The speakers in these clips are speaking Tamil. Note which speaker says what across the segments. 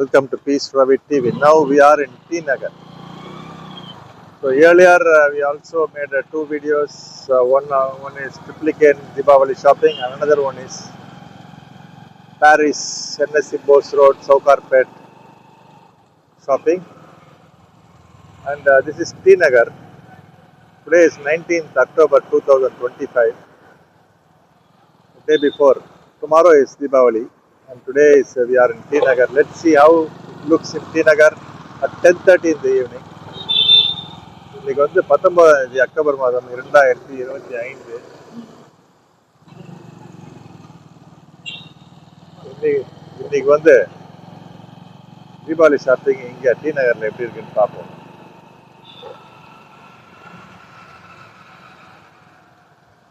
Speaker 1: Welcome to Peace Ravi TV. Now we are in T Nagar. So earlier uh, we also made uh, two videos. Uh, one uh, one is Triplicane Deepavali shopping, and another one is Paris NSC Bose Road Saukarpet shopping. And uh, this is T Nagar. Today is 19th October 2025. The day before. Tomorrow is Deepavali. And today is uh, we are in T Nagar. Let's see how it looks in T Nagar at 10:30 in the evening. இன்னைக்கு வந்து பத்தொன்பதாம் தேதி அக்டோபர் மாதம் இரண்டாயிரத்தி இருபத்தி ஐந்து இன்னைக்கு இன்னைக்கு வந்து தீபாவளி ஷாப்பிங் இங்க டி நகர்ல எப்படி இருக்குன்னு பார்ப்போம்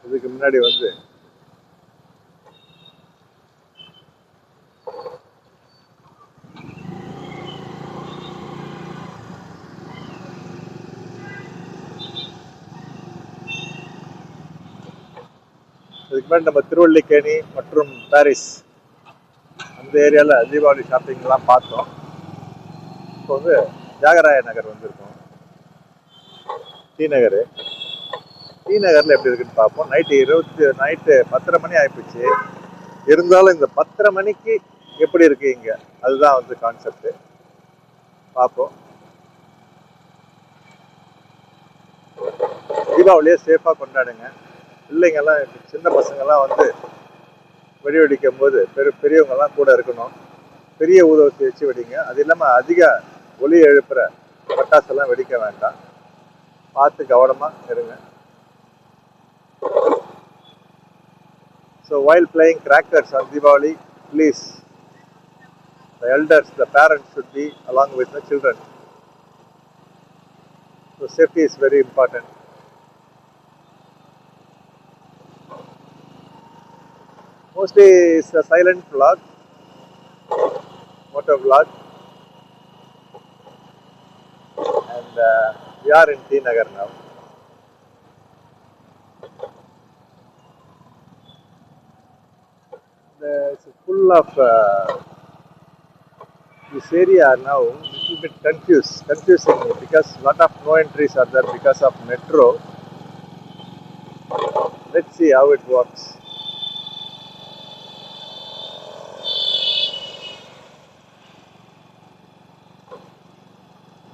Speaker 1: இதுக்கு முன்னாடி வந்து இதுக்கு முன்னாடி நம்ம திருவள்ளிக்கேணி மற்றும் பாரிஸ் அந்த ஏரியாவில் தீபாவளி ஷாப்பிங்லாம் பார்த்தோம். இப்போ வந்து தியாகராய நகர் வந்திருக்கோம். டி நகர். டி நகரில் எப்படி இருக்குன்னு பார்ப்போம். நைட்டு இருபத்தி நைட்டு பத்தரை மணி ஆகிப்போச்சு இருந்தாலும் இந்த பத்தரை மணிக்கு எப்படி இருக்கு இங்கே? அதுதான் வந்து கான்செப்ட்டு பார்ப்போம். தீபாவளியை சேஃபாக கொண்டாடுங்க. பிள்ளைங்கெல்லாம் சின்ன பசங்கெல்லாம் வந்து வெடி வெடிக்கும் போது பெரு பெரியவங்கெல்லாம் கூட இருக்கணும். பெரிய ஊதவத்தி வச்சு வெடிங்க. அது இல்லாமல் அதிக ஒலி எழுப்புற பட்டாசெல்லாம் வெடிக்க வேண்டாம். பார்த்து கவனமாக இருங்க. So while playing crackers on Deepavali please the elders the parents should be with the children so safety is very important mostly it's a silent vlog, motor vlog, and uh, we are in T Nagar now. The- It's full of uh, this area now little bit confused, confusing because lot of no entries are there because of metro. Let's see how it works.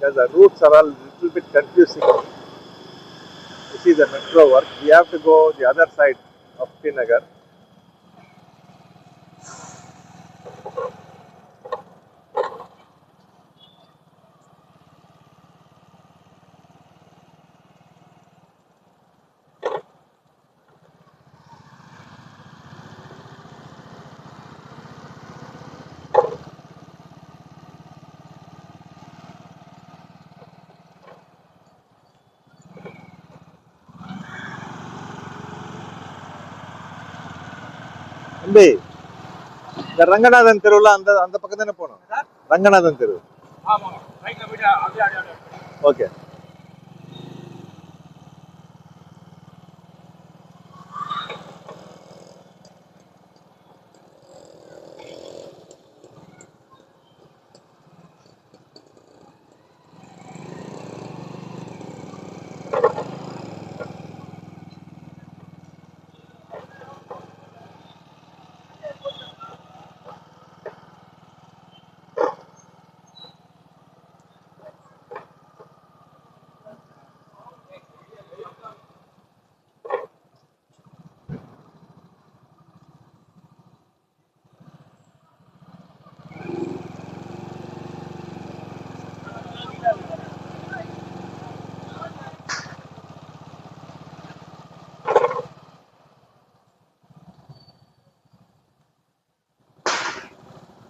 Speaker 1: Because the routes are all little bit confusing. You see the metro work, we have to go the other side of Srinagar. தம்பி இந்த ரங்கநாதன் தெருவுல அந்த அந்த பக்கம் தானே போகணும் ரங்கநாதன் தெரு. ஓகே.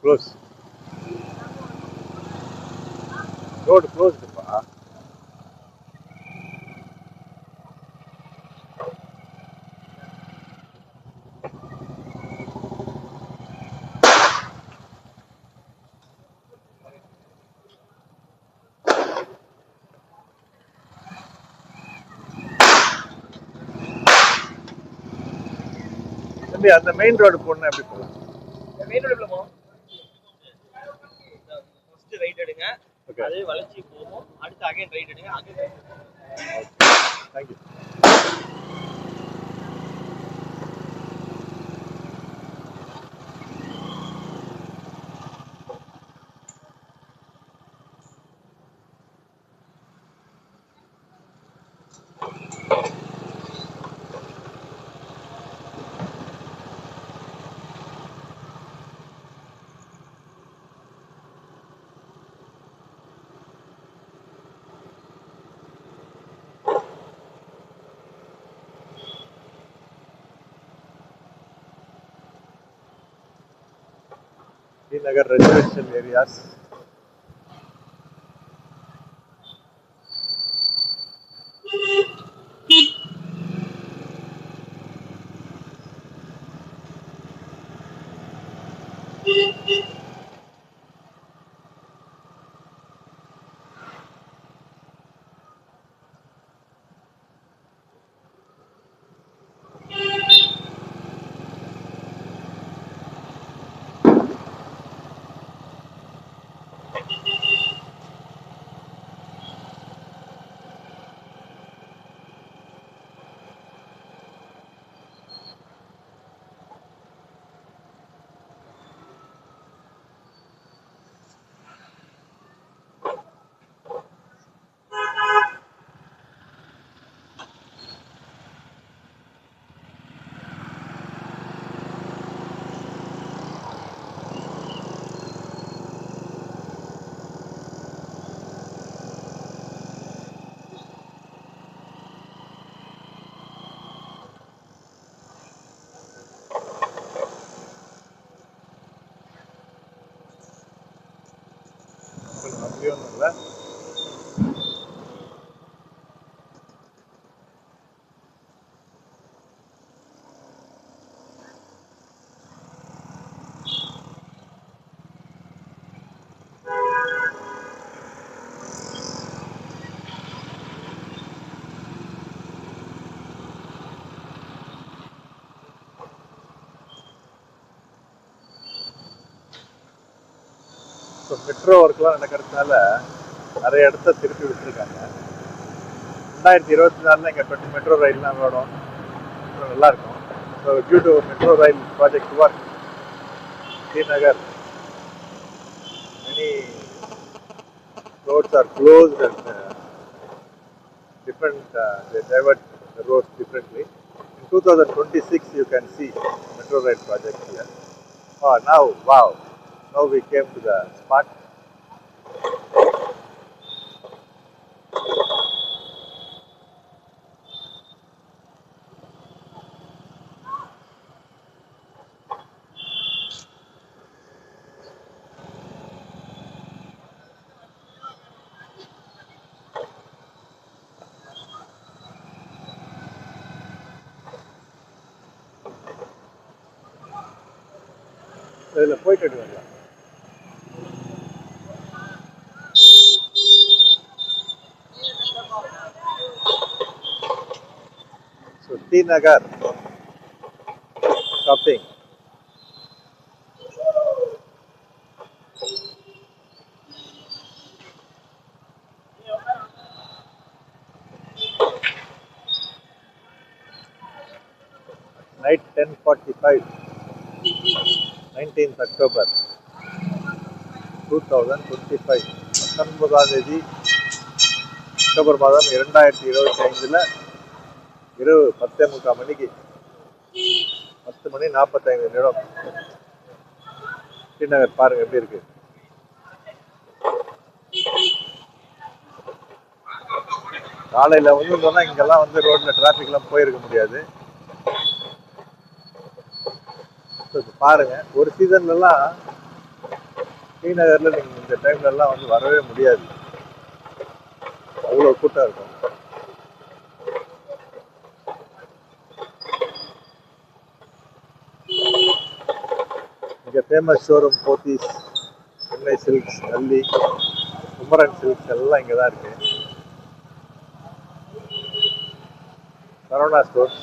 Speaker 1: க்ளோஸ் ரோடு க்ளோஸ்டுப்பா தம்பி அந்த மெயின் ரோடு போடணும் எப்படி போகலாம்
Speaker 2: மெயின் ரோடு போவோம்
Speaker 3: ஃபர்ஸ்ட் ரைட் எடுங்க அது வளைச்சி போகும். அடுத்து அகைன் ரைட் எடுங்க. Again
Speaker 1: thank you Srinagar residential areas. அப்படி ஒன்றும் இல்லை இப்போ மெட்ரோ ஒர்க்லாம் நடக்கிறதுனால நிறைய இடத்த திருப்பி விட்டுருக்காங்க ரெண்டாயிரத்தி இருபத்தி நாலில் இங்கே டுவெண்ட்டி மெட்ரோ ரயில்லாம் ஓடும் நல்லாயிருக்கும் so due to metro rail project work Srinagar many roads are closed and uh, different, uh, they divert the roads differently. In 2026, you can see metro rail project here. Oh, now, wow, now we came to the spot. இதில் போயிட்டு வரலாம் so T Nagar shopping night ten forty five nineteenth October two thousand twenty five பத்தொன்பதாம் தேதி அக்டோபர் மாதம் இரண்டாயிரத்தி இருபத்தி ஐந்தில் இரவு பத்தே முக்கால் மணிக்கு. பத்து மணி நாற்பத்தைந்து நிமிடம். ஸ்ரீநகர் பாருங்க எப்படி இருக்கு. காலையில் வந்து சொன்னால் இங்கெல்லாம் வந்து ரோட்டில் டிராஃபிக்லாம் போயிருக்க முடியாது. பாருங்க. ஒரு சீசன்லலாம் ஸ்ரீநகர்ல நீங்கள் இந்த டைம்லலாம் வந்து வரவே முடியாது. அவ்வளோ கூட்டம் இருக்கும். இங்க famous showroom Pothys Chennai silks Nalli Kumaran silks எல்லாம் இங்கே தான் இருக்கு. சரவணா ஸ்டோர்ஸ்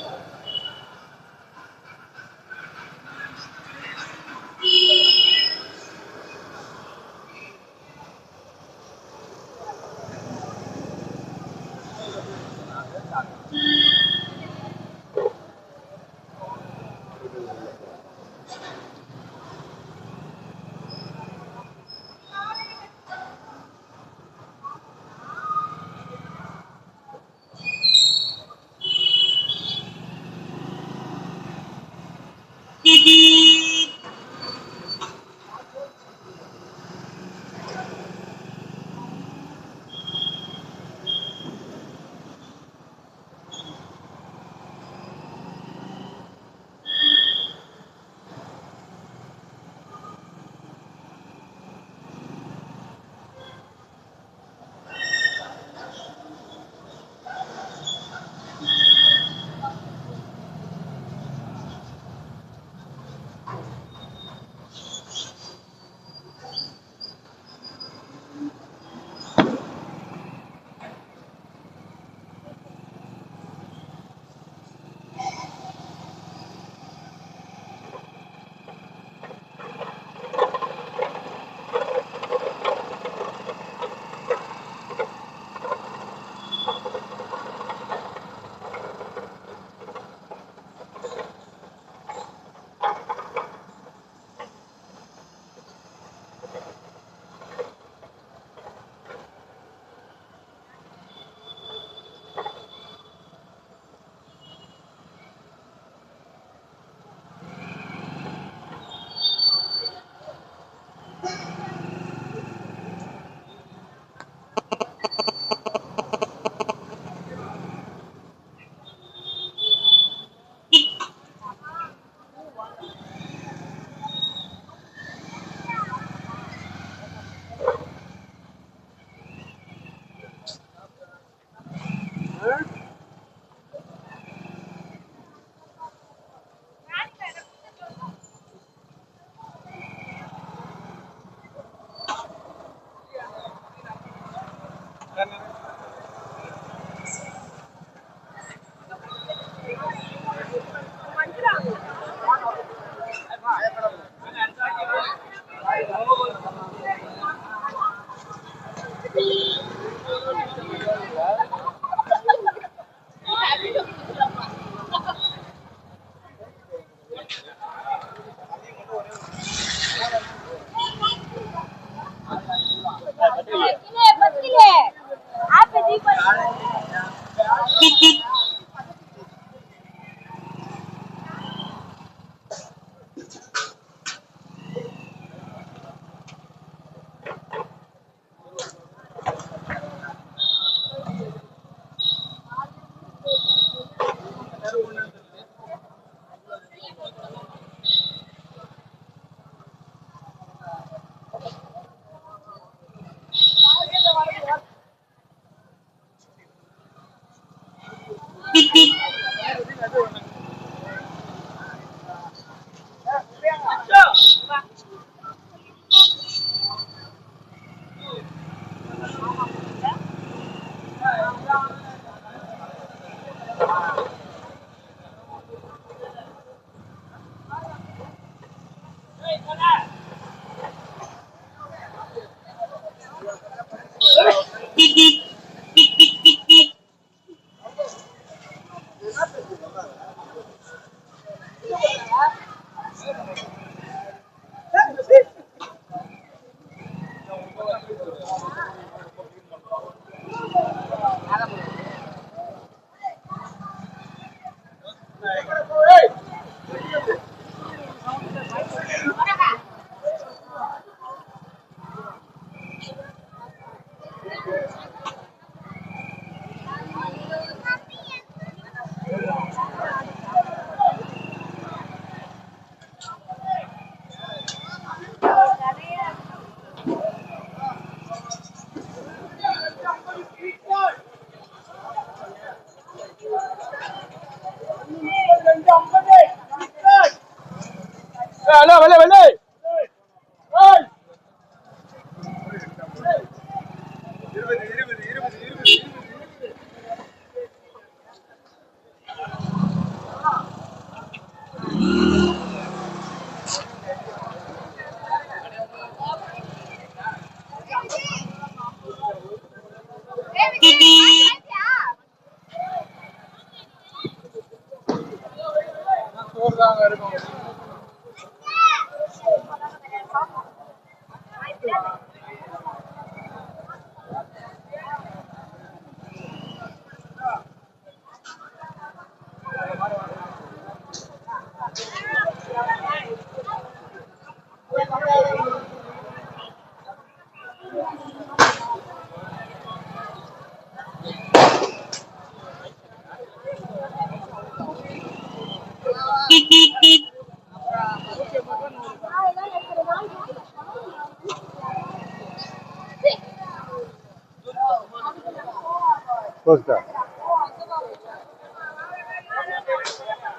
Speaker 1: க்ளோஸ்டா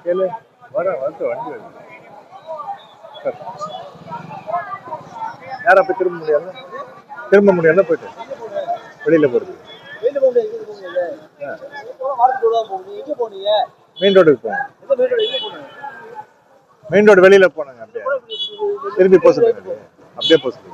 Speaker 1: கேளு. வர வந்து வண்டி வருது சார். நேரா போய் திரும்ப முடியாது திரும்ப முடியாது போயிட்டு வெளியில போறது.
Speaker 3: வெளியில போக முடியாது எங்க போக முடியாது. மார்க்கெட் ரோடு தான் போகணும் எங்க போனீங்க.
Speaker 1: மெயின் ரோடுக்கு
Speaker 3: போனீங்க.
Speaker 1: மெயின் ரோடு வெளியில போனாங்க அப்படியே. திரும்பி போக சொல்லுங்க அப்படியே போக சொல்லுங்க.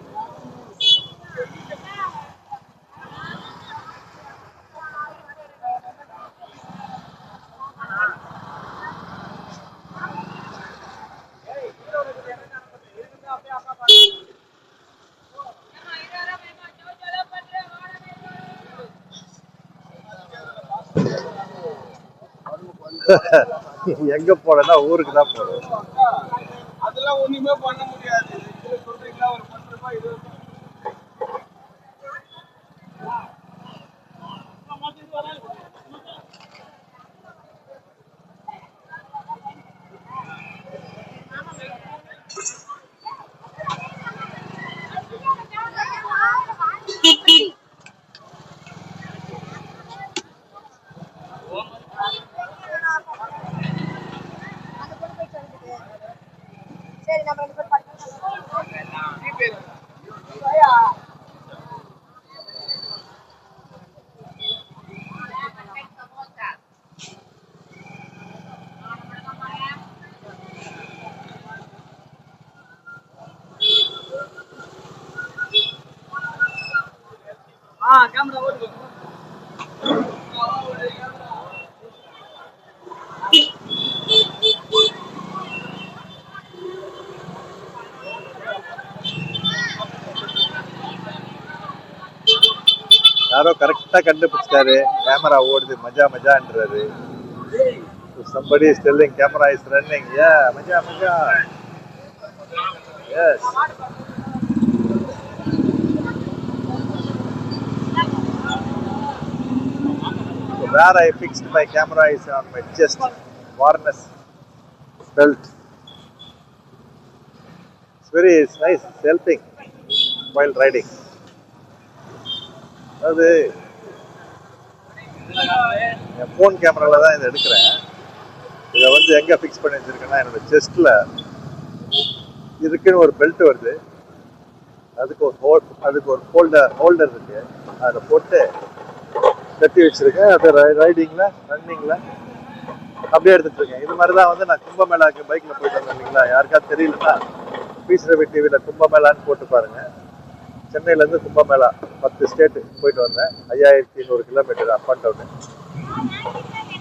Speaker 1: எங்க போறேன்னா ஊருக்கு தான் போறேன்.
Speaker 2: அதெல்லாம் ஒண்ணுமே பண்ண முடியாது இதுல சொல்றீங்களா ஒரு பத்து ரூபாய் இருபது ரூபாய்
Speaker 4: சரி நம்ம ரெண்டு பேரும் பார்க்கலாம்
Speaker 3: ஆ கேமரா ஓடுது
Speaker 1: யாரோ கரெக்டா கண்டுபிடிச்சிட்டாரு கேமரா ஓடுது மஜா மஜான்றாரு somebody telling camera is running ஏ மஜா மஜா yes where I fixed my camera is on my chest, harness belt. It's very it's nice, it's helping while riding. அது என் ஃபோன் கேமராவில் தான் இதை எடுக்கிறேன். இதை வந்து எங்கே ஃபிக்ஸ் பண்ணி வச்சிருக்கேன்னா என்னோட செஸ்ட்டில் இதுக்குன்னு ஒரு பெல்ட் வருது. அதுக்கு ஒரு ஹோல் அதுக்கு ஒரு ஹோல்டர் ஹோல்டர் இருக்கு. அதில் போட்டு கட்டி வச்சிருக்கேன். அது ரைடிங்கில் ரன்னிங்கில் அப்படியே எடுத்துட்டு இருக்கேன். இது மாதிரி தான் வந்து நான் கும்பமேளாக்கு பைக்கில் போயிட்டு வந்தேன் இல்லைங்களா? யாருக்காவது தெரியலன்னா பீஸ் ரவி டிவியில் கும்பமேளான்னு போட்டு பாருங்க. சென்னையிலேருந்து கும்பமேளா பத்து ஸ்டேட்டு போயிட்டு வந்தேன். ஐயாயிரத்தி நூறு kilometre up and down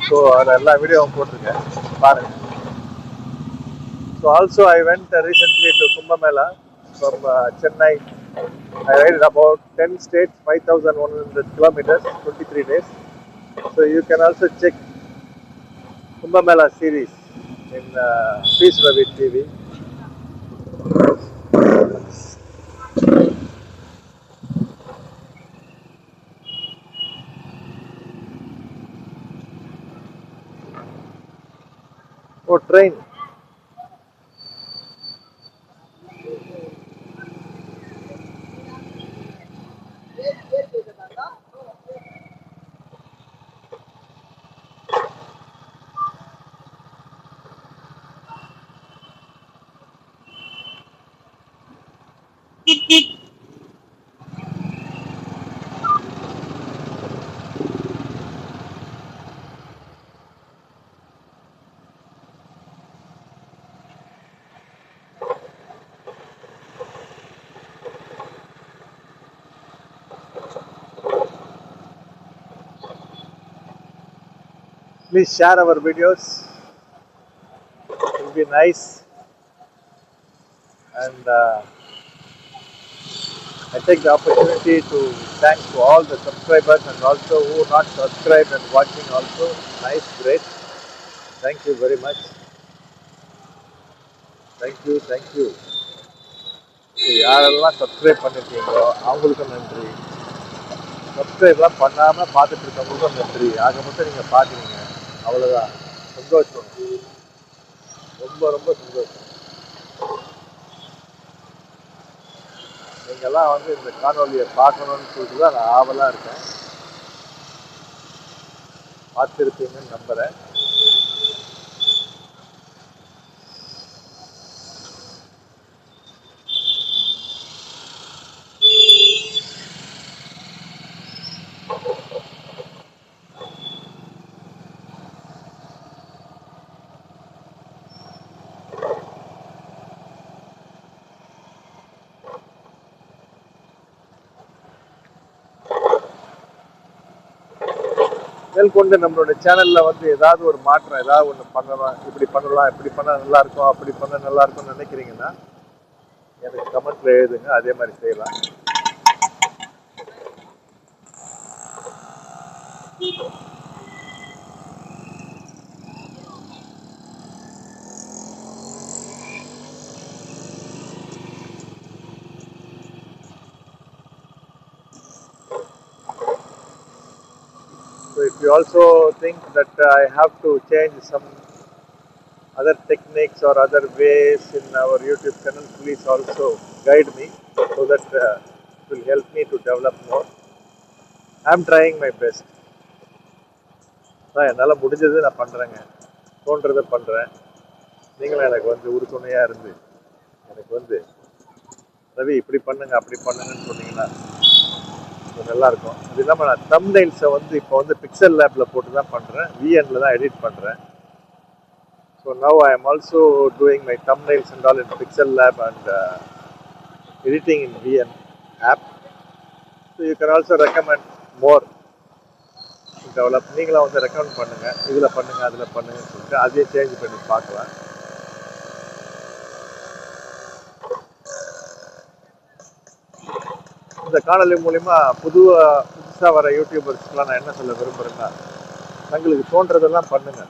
Speaker 1: so அதில் எல்லா வீடியோவும் போட்டிருக்கேன். பாருங்கள் so also I went uh, to Kumbh Mela from Chennai. I ride about 10 states, 5,100 kilometers, 23 days. So you can also check Kumbh Mela series in uh, Peace Ravi TV. Oh, train. Please share our videos. It will be nice. And uh, I take the opportunity to thank to all the subscribers and also who not subscribed and watching also. Nice, great. Thank you very much. Thank you, thank you. யாரெல்லாம் சப்ஸ்கிரைப் பண்ணிருக்கீங்களோ அவங்களுக்கும் நன்றி சப்ஸ்கிரைப்லாம் பண்ணாமல் பார்த்துட்டு இருக்கவங்களுக்கும் நன்றி ஆக மட்டும் நீங்கள் பார்க்குறீங்க அவ்வளோதான் சந்தோஷம். ரொம்ப ரொம்ப சந்தோஷம். நீங்கள்லாம் வந்து இந்த காணொலியை பார்க்கணும்னு சொல்லிட்டு தான் நான் ஆவலாக இருக்கேன். பார்த்துருப்பீங்கன்னு நம்புகிறேன் மேற்கொண்டு நம்மளோட சேனல்ல வந்து ஏதாவது ஒரு மாற்றம் ஏதாவது ஒன்று பண்ணலாம் இப்படி பண்ணலாம் இப்படி பண்ணா நல்லா இருக்கும் அப்படி பண்ணா நல்லா இருக்கும்னு நினைக்கிறீங்கன்னா எனக்கு கமெண்ட்ல எழுதுங்க அதே மாதிரி செய்யலாம். We also think that I have to change some other techniques or other ways in our YouTube channel, please also guide me so that uh, it will help me to develop more. I'm trying my best. நான் என்னால் முடிஞ்சது நான் பண்ணுறேங்க தோன்றதை பண்ணுறேன் நீங்களும் எனக்கு வந்து உறுதுணையாக இருந்து எனக்கு வந்து ரவி இப்படி பண்ணுங்க அப்படி பண்ணுங்கன்னு சொன்னீங்கன்னா கொஞ்சம் நல்லா இருக்கும் அது இல்லாமல் நான் தம்னைல்ஸை வந்து இப்போ வந்து பிக்சல் லேப்பில் போட்டு தான் பண்ணுறேன் விஎன்ல தான் எடிட் பண்ணுறேன் so now I am also doing my thumbnails and all in pixel lab and editing in VN app so you can also recommend more develop நீங்களும் வந்து ரெக்கமெண்ட் பண்ணுங்கள் இதில் பண்ணுங்கள் அதில் பண்ணுங்கன்னு சொல்லிட்டு அதையே சேஞ்ச் பண்ணி பார்க்கலாம். இந்த காணொலி மூலிமா புது புதுசாக வர யூடியூபர்ஸ்க்கெலாம் நான் என்ன சொல்ல விரும்புகிறேன்னா தங்களுக்கு தோன்றதெல்லாம் பண்ணுங்க.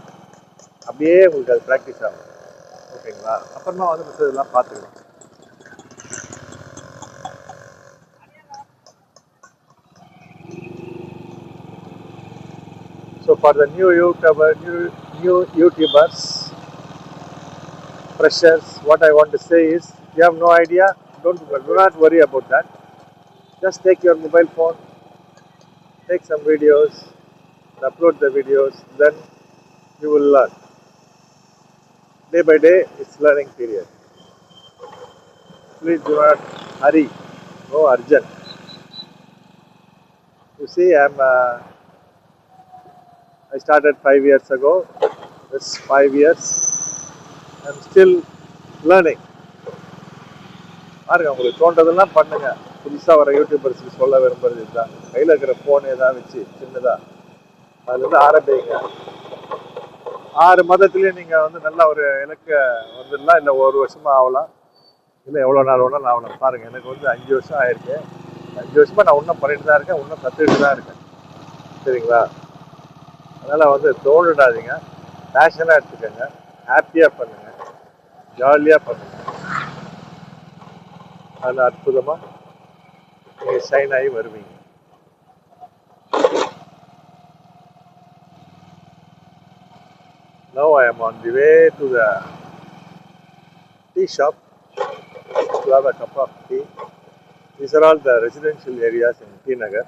Speaker 1: அப்படியே உங்களுக்கு அது ப்ராக்டிஸ் ஆகும். ஓகேங்களா? அப்புறமா வந்து மிச்சதெல்லாம் பார்த்துக்கலாம். So for the new YouTuber new new YouTubers freshers, what I want to say is, you have no idea, don't do not worry about that. Just take your mobile phone, take some videos, and upload the videos, then you will learn. Day by day, it's learning period. Please do not hurry, no urgent. You see, I'm. Uh, I started five years ago. This five years. I'm still learning. பாருங்க உங்களுக்கு தோன்றதெல்லாம் பண்ணுங்க புதுசாக வர யூடியூபர்ஸ்க்கு சொல்ல விரும்புறது இதுதான். கையில் இருக்கிற ஃபோன் தான் வச்சு சின்னதாக அதுலேருந்து ஆரம்பிங்க. ஆறு மாதத்துலேயே நீங்கள் வந்து நல்ல ஒரு இலக்க வந்துடலாம். இல்லை ஒரு வருஷமாக ஆகலாம். இல்லை எவ்வளோ நாள் வேணாலும் ஆகலாம் பாருங்கள் எனக்கு வந்து அஞ்சு வருஷம் ஆயிருக்கு. அஞ்சு வருஷமாக நான் இன்னும் பண்ணிட்டு தான் இருக்கேன். இன்னும் கற்றுக்கிட்டு தான் இருக்கேன். சரிங்களா? அதனால் வந்து தோணிடாதீங்க பேஷனாக எடுத்துக்கோங்க. ஹாப்பியாக பண்ணுங்கள் ஜாலியாக பண்ணுங்கள் அதில் அற்புதமாக நீங்கள் ஷைன் ஆகி வருவீங்க Now I am on the way to the tea shop to have a cup of tea. These are all the residential areas in T Nagar.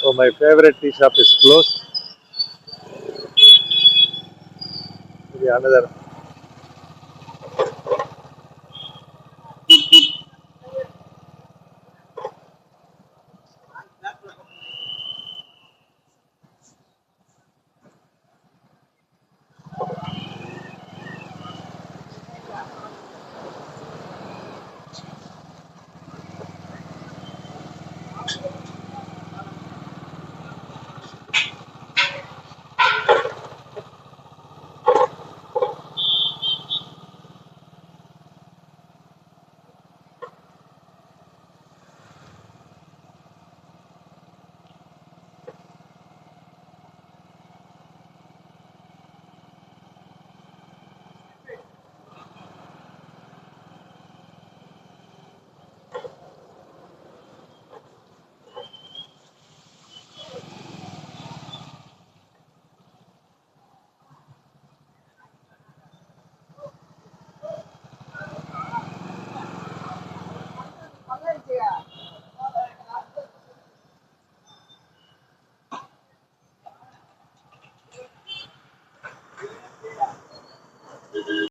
Speaker 1: So my favorite tea shop is closed. Maybe another